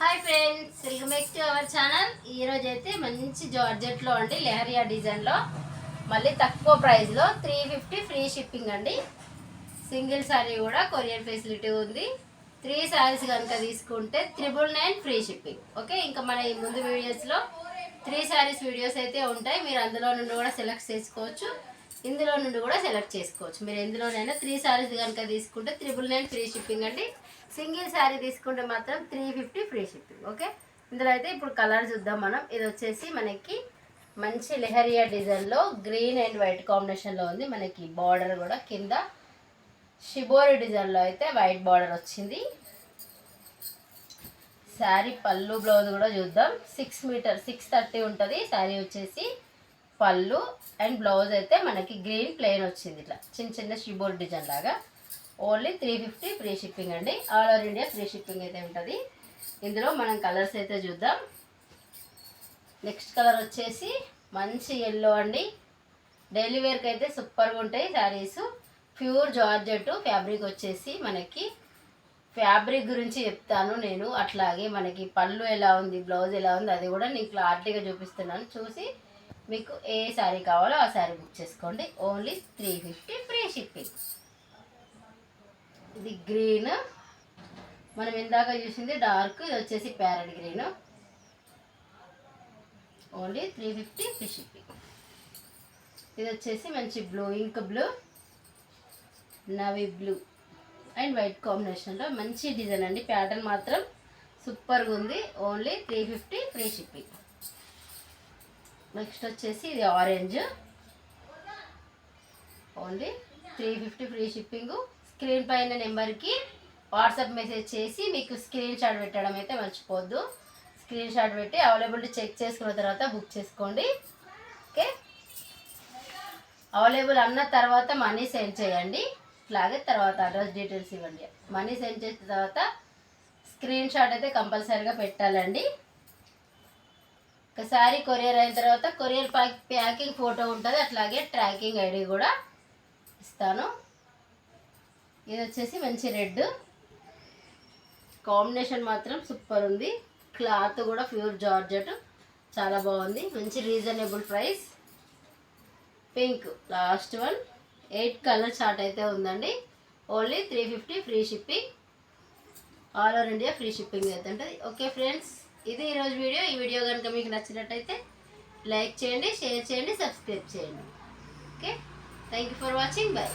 Hi friends welcome back to our channel ఈ రోజు అయితే మంచి జార్జెట్లో అండి లెహరియా డిజైన్లో మళ్ళీ తక్కువ ప్రైస్లో త్రీ ఫిఫ్టీ ఫ్రీ షిప్పింగ్ అండి. సింగిల్ శారీ కూడా కొరియర్ ఫెసిలిటీ ఉంది. త్రీ శారీస్ కనుక తీసుకుంటే triple nine free shipping okay ఇంకా మన ఈ ముందు వీడియోస్లో త్రీ శారీస్ వీడియోస్ అయితే ఉంటాయి. మీరు అందులో నుండి కూడా సెలెక్ట్ చేసుకోవచ్చు. ఇందులో నుండి కూడా సెలెక్ట్ చేసుకోవచ్చు. మీరు ఎందులోనైనా త్రీ శారీస్ కనుక తీసుకుంటే త్రిబుల్ నైన్ ఫ్రీ షిప్పింగ్ అండి. సింగిల్ శారీ తీసుకుంటే మాత్రం three fifty free shipping okay? ఇందులో అయితే ఇప్పుడు కలర్ చూద్దాం మనం. ఇది వచ్చేసి మనకి మంచి లెహరియా డిజైన్లో గ్రీన్ అండ్ వైట్ కాంబినేషన్లో ఉంది. మనకి బార్డర్ కూడా కింద షిబోరి డిజైన్లో అయితే వైట్ బార్డర్ వచ్చింది. శారీ పళ్ళు బ్లౌజ్ కూడా చూద్దాం. సిక్స్ మీటర్ సిక్స్ థర్టీ ఉంటుంది. శారీ వచ్చేసి పళ్ళు అండ్ బ్లౌజ్ అయితే మనకి గ్రీన్ ప్లెయిన్ వచ్చింది ఇట్లా. చిన్న చిన్న షిబోర్ డిజైన్ లాగా. Only three fifty free shipping అండి. All over India free shipping అయితే ఉంటుంది. ఇందులో మనం కలర్స్ అయితే చూద్దాం. నెక్స్ట్ కలర్ వచ్చేసి మంచి ఎల్లో అండి. డైలీ వేర్కి అయితే సూపర్గా ఉంటాయి శారీస్. ప్యూర్ జార్జెట్ ఫ్యాబ్రిక్ వచ్చేసి మనకి ఫ్యాబ్రిక్ గురించి చెప్తాను నేను. అట్లాగే మనకి పళ్ళు ఎలా ఉంది బ్లౌజ్ ఎలా ఉంది అది కూడా నేను క్లారిటీగా చూపిస్తున్నాను. చూసి మీకు ఏ శారీ కావాలో ఆ శారీ బుక్ చేసుకోండి. Only three fifty free shipping ఇది గ్రీన్ మనం ఇందాక చూసింది డార్క్ ఇది వచ్చేసి parrot green only three fifty free shipping ఇది వచ్చేసి మంచి blue ink blue navy blue and white కాంబినేషన్లో మంచి డిజైన్ అండి. ప్యాటర్న్ మాత్రం సూపర్గా ఉంది. Only three fifty free shipping next వచ్చేసి ఇది orange. Only three fifty free shipping. Screen పైన నెంబర్కి వాట్సాప్ మెసేజ్ చేసి మీకు స్క్రీన్ షాట్ పెట్టడం అయితే మర్చిపోద్దు. స్క్రీన్ షాట్ పెట్టి అవైలబిలిటీ చెక్ చేసుకున్న తర్వాత బుక్ చేసుకోండి. ఓకే? అవైలబుల్ అన్న తర్వాత మనీ సెండ్ చేయండి. అలాగే తర్వాత అడ్రస్ డీటెయిల్స్ ఇవ్వండి. మనీ సెండ్ చేసిన తర్వాత స్క్రీన్ షాట్ అయితే కంపల్సరీగా పెట్టాలండి. ఒకసారి కొరియర్ అయిన తర్వాత కొరియర్ ప్యాక్ ప్యాకింగ్ ఫోటో ఉంటుంది అట్లాగే ట్రాకింగ్ ఐడి కూడా ఇస్తాను. ఇది వచ్చేసి మంచి రెడ్. కాంబినేషన్ మాత్రం సూపర్ ఉంది. క్లాత్ కూడా ప్యూర్ జార్జెట్. చాలా బాగుంది. మంచి reasonable price. Pink last one. Eight colour chart అయితే ఉందండి. Only three fifty free shipping. All over India free shipping అయితే ఉంటుంది. Okay friends. ఇది ఈరోజు వీడియో. ఈ వీడియో కనుక మీకు నచ్చినట్టయితే లైక్ చేయండి షేర్ చేయండి సబ్స్క్రైబ్ చేయండి. Okay? Thank you for watching bye